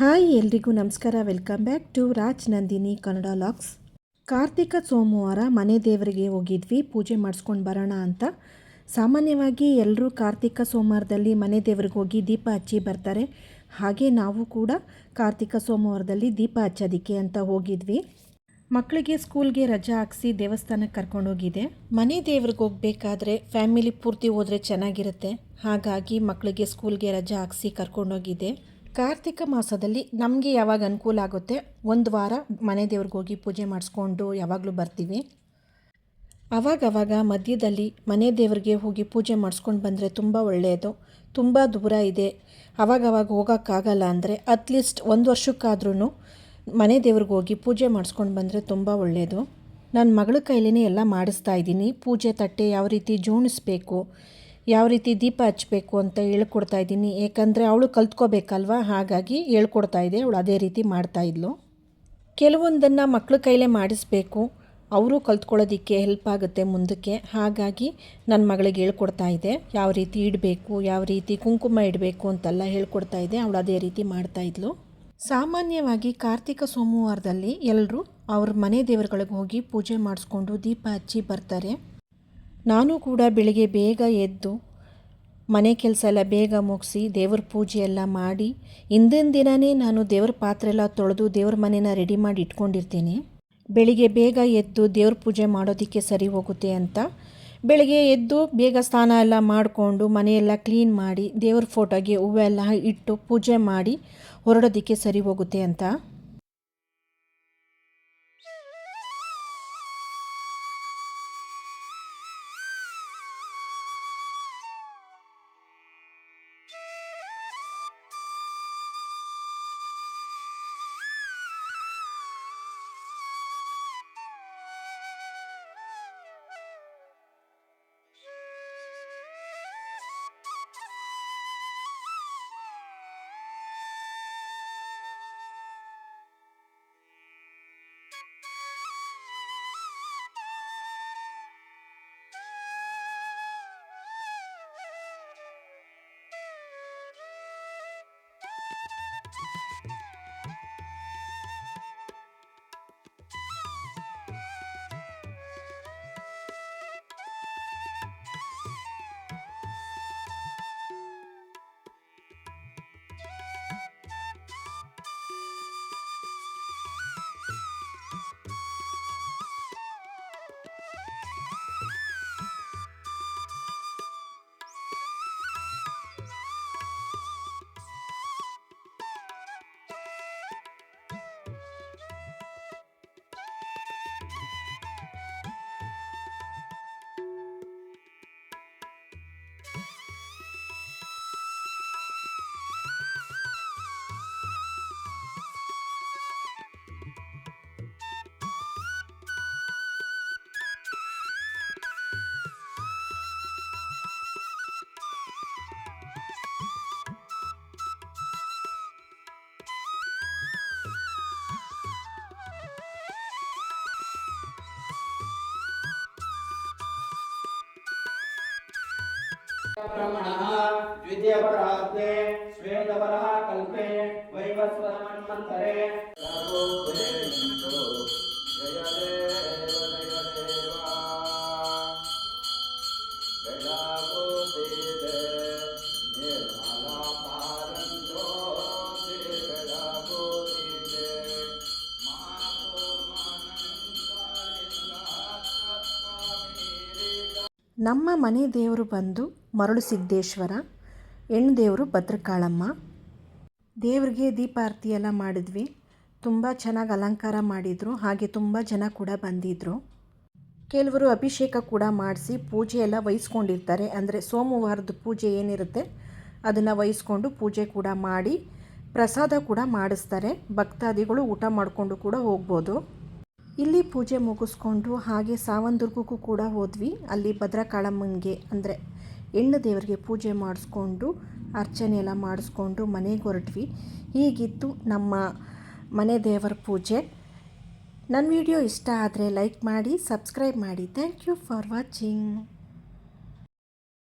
Hi, ಎಲ್ರಿಗೂ ನಮಸ್ಕಾರ. Welcome back to Raj Nandini Kannada vlogs. Kartika ಸೋಮವಾರ ಮನೆ ದೇವರಿಗೆ ಹೋಗಿದ್ವಿ. ಪೂಜೆ ಮಾಡಿಸ್ಕೊಂಡು ಬರೋಣ ಅಂತ. ಸಾಮಾನ್ಯವಾಗಿ ಎಲ್ಲರೂ ಕಾರ್ತಿಕ ಸೋಮವಾರದಲ್ಲಿ ಮನೆ ದೇವ್ರಿಗೆ ಹೋಗಿ ದೀಪ ಹಚ್ಚಿ ಬರ್ತಾರೆ. ಹಾಗೆ ನಾವು ಕೂಡ ಕಾರ್ತಿಕ ಸೋಮವಾರದಲ್ಲಿ ದೀಪ ಹಚ್ಚೋದಿಕ್ಕೆ ಅಂತ ಹೋಗಿದ್ವಿ. ಮಕ್ಕಳಿಗೆ ಸ್ಕೂಲ್ಗೆ ರಜಾ ಹಾಕ್ಸಿ ದೇವಸ್ಥಾನಕ್ಕೆ ಕರ್ಕೊಂಡೋಗಿದೆ ಮನೆ ದೇವ್ರಿಗೆ ಹೋಗ್ಬೇಕಾದ್ರೆ ಫ್ಯಾಮಿಲಿ ಪೂರ್ತಿ ಹೋದರೆ ಚೆನ್ನಾಗಿರುತ್ತೆ. ಹಾಗಾಗಿ ಮಕ್ಕಳಿಗೆ ಸ್ಕೂಲ್ಗೆ ರಜಾ ಹಾಕ್ಸಿ ಕರ್ಕೊಂಡೋಗಿದೆ ಕಾರ್ತಿಕ ಮಾಸದಲ್ಲಿ ನಮಗೆ ಯಾವಾಗ ಅನುಕೂಲ ಆಗುತ್ತೆ? ಒಂದು ವಾರ ಮನೆ ದೇವ್ರಿಗೆ ಹೋಗಿ ಪೂಜೆ ಮಾಡಿಸ್ಕೊಂಡು ಯಾವಾಗಲೂ ಬರ್ತೀವಿ. ಅವಾಗವಾಗ ಮಧ್ಯದಲ್ಲಿ ಮನೆ ದೇವರಿಗೆ ಹೋಗಿ ಪೂಜೆ ಮಾಡಿಸ್ಕೊಂಡು ಬಂದರೆ ತುಂಬ ಒಳ್ಳೆಯದು ತುಂಬ ದೂರ ಇದೆ. ಅವಾಗವಾಗ ಹೋಗೋಕ್ಕಾಗಲ್ಲ ಅಂದರೆ ಅಟ್ಲೀಸ್ಟ್ ಒಂದು ವರ್ಷಕ್ಕಾದ್ರೂ ಮನೆ ದೇವ್ರಿಗೆ ಹೋಗಿ ಪೂಜೆ ಮಾಡಿಸ್ಕೊಂಡು ಬಂದರೆ ತುಂಬ ಒಳ್ಳೆಯದು ನನ್ನ ಮಗಳ ಕೈಲೇ ಎಲ್ಲ ಮಾಡಿಸ್ತಾ ಇದ್ದೀನಿ. ಪೂಜೆ ತಟ್ಟೆ ಯಾವ ರೀತಿ ಜೋಣಿಸ್ಬೇಕು? ಯಾವ ರೀತಿ ದೀಪ ಹಚ್ಚಬೇಕು ಅಂತ ಹೇಳ್ಕೊಡ್ತಾ ಇದ್ದೀನಿ. ಏಕೆಂದರೆ ಅವಳು ಕಲ್ತ್ಕೋಬೇಕಲ್ವ? ಹಾಗಾಗಿ ಹೇಳ್ಕೊಡ್ತಾ ಇದೆ. ಅವಳು ಅದೇ ರೀತಿ ಮಾಡ್ತಾ ಇದ್ಲು. ಕೆಲವೊಂದನ್ನು ಮಕ್ಕಳ ಕೈಲೇ ಮಾಡಿಸ್ಬೇಕು. ಅವರು ಕಲ್ತ್ಕೊಳ್ಳೋದಕ್ಕೆ ಹೆಲ್ಪ್ ಆಗುತ್ತೆ ಮುಂದಕ್ಕೆ. ಹಾಗಾಗಿ ನನ್ನ ಮಗಳಿಗೆ ಹೇಳ್ಕೊಡ್ತಾ ಇದೆ. ಯಾವ ರೀತಿ ಇಡಬೇಕು, ಯಾವ ರೀತಿ ಕುಂಕುಮ ಇಡಬೇಕು ಅಂತೆಲ್ಲ ಹೇಳ್ಕೊಡ್ತಾ ಇದೆ. ಅವಳು ಅದೇ ರೀತಿ ಮಾಡ್ತಾ ಇದ್ಲು. ಸಾಮಾನ್ಯವಾಗಿ ಕಾರ್ತಿಕ ಸೋಮವಾರದಲ್ಲಿ ಎಲ್ಲರೂ ಅವ್ರ ಮನೆ ದೇವರುಗಳಿಗೆ ಹೋಗಿ ಪೂಜೆ ಮಾಡಿಸ್ಕೊಂಡು ದೀಪ ಹಚ್ಚಿ ಬರ್ತಾರೆ. ನಾನು ಕೂಡ ಬೆಳಿಗ್ಗೆ ಬೇಗ ಎದ್ದು ಮನೆ ಕೆಲಸ ಎಲ್ಲ ಬೇಗ ಮುಗಿಸಿ ದೇವ್ರ ಪೂಜೆ ಎಲ್ಲ ಮಾಡಿ ಹಿಂದಿನ ದಿನವೇ ನಾನು ದೇವ್ರ ಪಾತ್ರೆ ಎಲ್ಲ ತೊಳೆದು ದೇವ್ರ ಮನೇನ ರೆಡಿ ಮಾಡಿ ಇಟ್ಕೊಂಡಿರ್ತೀನಿ. ಬೆಳಿಗ್ಗೆ ಬೇಗ ಎದ್ದು ದೇವ್ರ ಪೂಜೆ ಮಾಡೋದಕ್ಕೆ ಸರಿ ಹೋಗುತ್ತೆ ಅಂತ. ಬೆಳಿಗ್ಗೆ ಎದ್ದು ಬೇಗ ಸ್ನಾನ ಎಲ್ಲ ಮಾಡಿಕೊಂಡು ಮನೆಯೆಲ್ಲ ಕ್ಲೀನ್ ಮಾಡಿ ದೇವ್ರ ಫೋಟೋಗೆ ಹೂವೆಲ್ಲ ಇಟ್ಟು ಪೂಜೆ ಮಾಡಿ ಹೊರಡೋದಕ್ಕೆ ಸರಿ ಹೋಗುತ್ತೆ ಅಂತ. ब्रह्मणः द्वितीयपराब्दे श्वेतवरः कल्पे वैवस्वतमन्वन्तरे ನಮ್ಮ ಮನೆ ದೇವರು ಬಂದು ಮರಳು ಸಿದ್ದೇಶ್ವರ, ಹೆಣ್ಣು ದೇವರು ಭದ್ರಕಾಳಮ್ಮ. ದೇವ್ರಿಗೆ ದೀಪಾರತಿ ಎಲ್ಲ ಮಾಡಿದ್ವಿ. ತುಂಬ ಚೆನ್ನಾಗಿ ಅಲಂಕಾರ ಮಾಡಿದರು. ಹಾಗೆ ತುಂಬ ಜನ ಕೂಡ ಬಂದಿದ್ದರು ಕೆಲವರು ಅಭಿಷೇಕ ಕೂಡ ಮಾಡಿಸಿ ಪೂಜೆ ಎಲ್ಲ ವಹಿಸ್ಕೊಂಡಿರ್ತಾರೆ. ಅಂದರೆ ಸೋಮವಾರದ ಪೂಜೆ ಏನಿರುತ್ತೆ, ಅದನ್ನು ವಹಿಸ್ಕೊಂಡು ಪೂಜೆ ಕೂಡ ಮಾಡಿ ಪ್ರಸಾದ ಕೂಡ ಮಾಡಿಸ್ತಾರೆ. ಭಕ್ತಾದಿಗಳು ಊಟ ಮಾಡಿಕೊಂಡು ಕೂಡ ಹೋಗ್ಬೋದು. ಇಲ್ಲಿ ಪೂಜೆ ಮುಗಿಸ್ಕೊಂಡು ಹಾಗೆ ಸಾವಂದುರ್ಗಕ್ಕೂ ಕೂಡ ಹೋದ್ವಿ. ಅಲ್ಲಿ ಭದ್ರಕಾಳಮ್ಮನಿಗೆ ಅಂದರೆ ಹೆಣ್ಣು ದೇವರಿಗೆ ಪೂಜೆ ಮಾಡಿಸ್ಕೊಂಡು, ಅರ್ಚನೆ ಎಲ್ಲ ಮಾಡಿಸ್ಕೊಂಡು ಮನೆಗೆ ಹೊರಟ್ವಿ. ಹೀಗಿತ್ತು ನಮ್ಮ ಮನೆ ದೇವರ ಪೂಜೆ. ನನ್ನ ವಿಡಿಯೋ ಇಷ್ಟ ಆದರೆ ಲೈಕ್ ಮಾಡಿ, ಸಬ್ಸ್ಕ್ರೈಬ್ ಮಾಡಿ. Thank you for watching.